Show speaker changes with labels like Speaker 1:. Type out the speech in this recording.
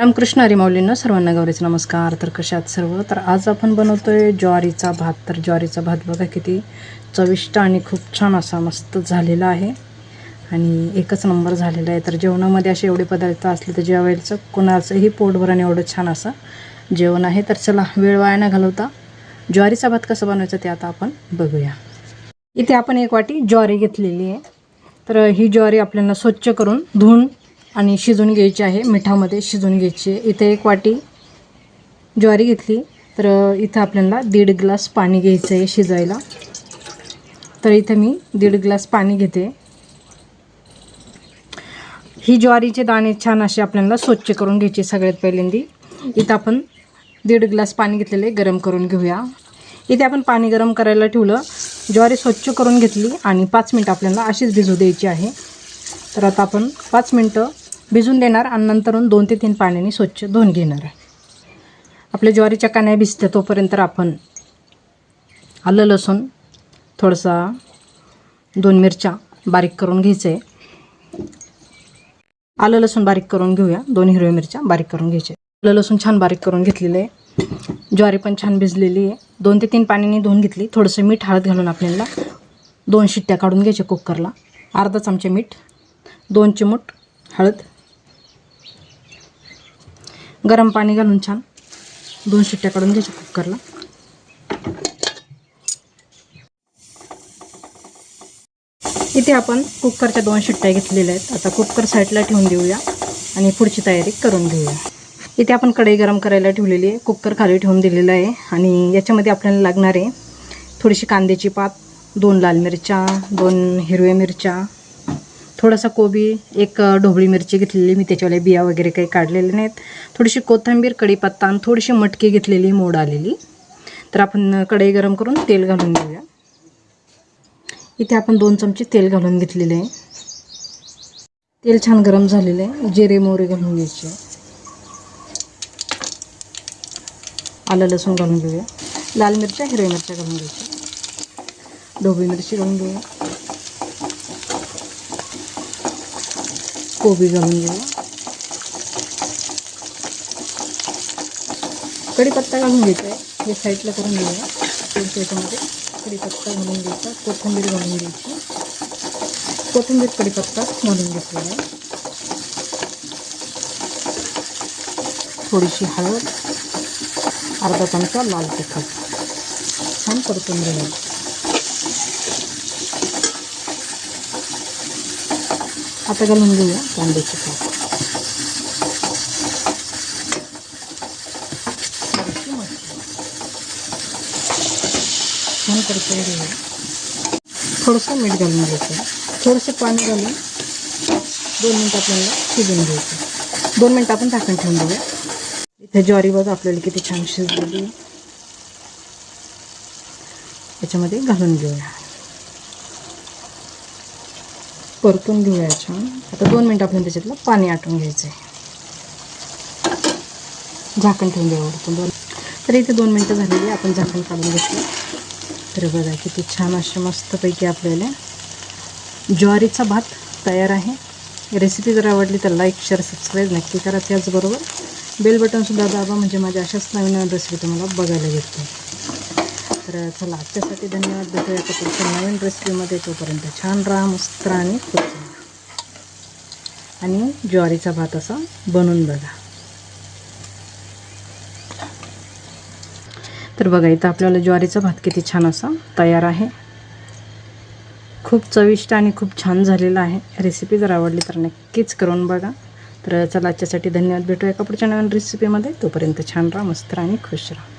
Speaker 1: रामकृष्ण हरी सर्वांना गौरीचा नमस्कार. तर कशात सर्व? तर आज आपण बनवतोय ज्वारीचा भात. तर ज्वारीचा भात बघा किती चविष्ट आणि खूप छान असा मस्त झालेला आहे. आणि एकच नंबर झालेला आहे. तर जेवणामध्ये असे एवढे पदार्थ असले तर जेवायचं. कोणाचंही पोटभर आणि एवढं छान असं जेवण आहे. तर चला वेळ वाया न घालवता ज्वारीचा भात कसं बनवायचं ते आता आपण बघूया. इथे आपण एक वाटी ज्वारी घेतलेली आहे. तर ही ज्वारी आपल्याला स्वच्छ करून धुवून आणि शिजवून घ्यायची आहे मिठामध्ये शिजवून घ्यायची आहे. इथे एक वाटी ज्वारी घेतली तर इथं आपल्याला दीड ग्लास पाणी घ्यायचं आहे शिजायला. तर इथं मी दीड ग्लास पाणी घेते. ही ज्वारीचे दाणे छान असे आपल्याला स्वच्छ करून घ्यायचे सगळ्यात पहिल्यांदी. इथं आपण दीड ग्लास पाणी घेतलेले गरम करून घेऊया. इथे आपण पाणी गरम करायला ठेवलं. ज्वारी स्वच्छ करून घेतली आणि पाच मिनटं आपल्याला अशीच भिजू द्यायची आहे. तर आता आपण पाच मिनटं भिजून देणार आणि नंतरून दोन ते तीन पाण्याने स्वच्छ धुवून घेणार आहे. आपल्या ज्वारीच्या कान्या भिजते तोपर्यंत आपण आलं लसूण थोडासा दोन मिरच्या बारीक करून घ्यायचं. आहे आलं लसूण बारीक करून घेऊया. दोन हिरव्या मिरच्या बारीक करून घ्यायचे. आलं लसूण छान बारीक करून घेतलेलं आहे. ज्वारी पण छान भिजलेली आहे. दोन ते तीन पाण्याने धुवून घेतली. थोडंसं मीठ हळद घालून आपल्याला दोन शिट्ट्या काढून घ्यायच्या कुकरला. अर्धा चमचे मीठ दोन चिमूट हळद गरम पाणी घालून छान दोन शिट्ट्या काढून घ्यायच्या कुकरला. इथे आपण कुकरच्या दोन शिट्ट्या घेतलेल्या आहेत. आता कुकर साईडला ठेवून देऊया आणि पुढची तयारी करून घेऊया. इथे आपण कढई गरम करायला ठेवलेली आहे. कुकर खाली ठेवून दिलेलं आहे आणि याच्यामध्ये आपल्याला लागणार आहे थोडीशी कांद्याची पात दोन लाल मिरच्या दोन हिरव्या मिरच्या थोडासा कोबी एक ढोबळी मिरची घेतलेली मी त्याच्यावाले बिया वगैरे काही काढलेले नाहीत. थोडीशी कोथिंबीर कढीपत्ता आणि थोडीशी मटकी घेतलेली मोड आलेली. तर आपण कढई गरम करून तेल घालून घेऊया. इथे आपण दोन चमचे तेल घालून घेतलेले आहे. तेल छान गरम झालेलं आहे. जिरे मोहरे घालून घ्यायचे. आलं लसूण घालून घेऊया. लाल मिरच्या हिरव्या मिरच्या घालून घ्यायच्या. ढोबळी मिरची घालून घेऊया. कोबी घालून घेऊ. कढीपत्ता घालून घ्यायचा आहे हे साईडला करून घेऊया. याच्यामध्ये कढीपत्ता घालून घ्यायचा. कोथिंबीर घालून घ्यायची. कोथिंबीर कढीपत्ता घालून घेतलेला आहे. थोडीशी हळद अर्धा चमचा लाल तिखट. छान परतून घ्यायचं परतून घेऊया थोडंसं मीठ घालून थोडंसं पाणी घालून दोन मिनटं आपल्याला शिजून दोन मिनटं ठेवून देऊया इथे ज्वारी बघा आपल्याला किती छान शिजलेली. याच्यामध्ये घालून घेऊया परतून घेऊया छान आता दोन मिनटं आपण त्याच्यातलं पाणी आटून घ्यायचं आहे झाकण ठेवून द्यावं वरतून दोन. तर इथे दोन मिनटं झालेली आहे. आपण झाकण काढून घेतलं. तर बघा किती छान असे मस्तपैकी आपल्याला ज्वारीचा भात तयार आहे. रेसिपी जर आवडली तर लाईक शेअर सबस्क्राईब नक्की करा त्याचबरोबर बेल बटनसुद्धा दाबा. म्हणजे माझ्या अशाच नवीन नवीन रेसिपी तुम्हाला बघायला भेटते तर चला आजच्यासाठी धन्यवाद. भेटूया का पुढच्या नवीन रेसिपीमध्ये तोपर्यंत छान राहा मस्त आणि खुश आणि ज्वारीचा भात असा बनवून बघा. तर बघा इथं आपल्याला ज्वारीचा भात किती छान असा तयार आहे. खूप चविष्ट आणि खूप छान झालेला आहे. रेसिपी जर आवडली तर नक्कीच करून बघा. तर चला आजच्यासाठी धन्यवाद. भेटूया का पुढच्या नवीन रेसिपीमध्ये तोपर्यंत छान राहा मस्त आणि खुश राहा.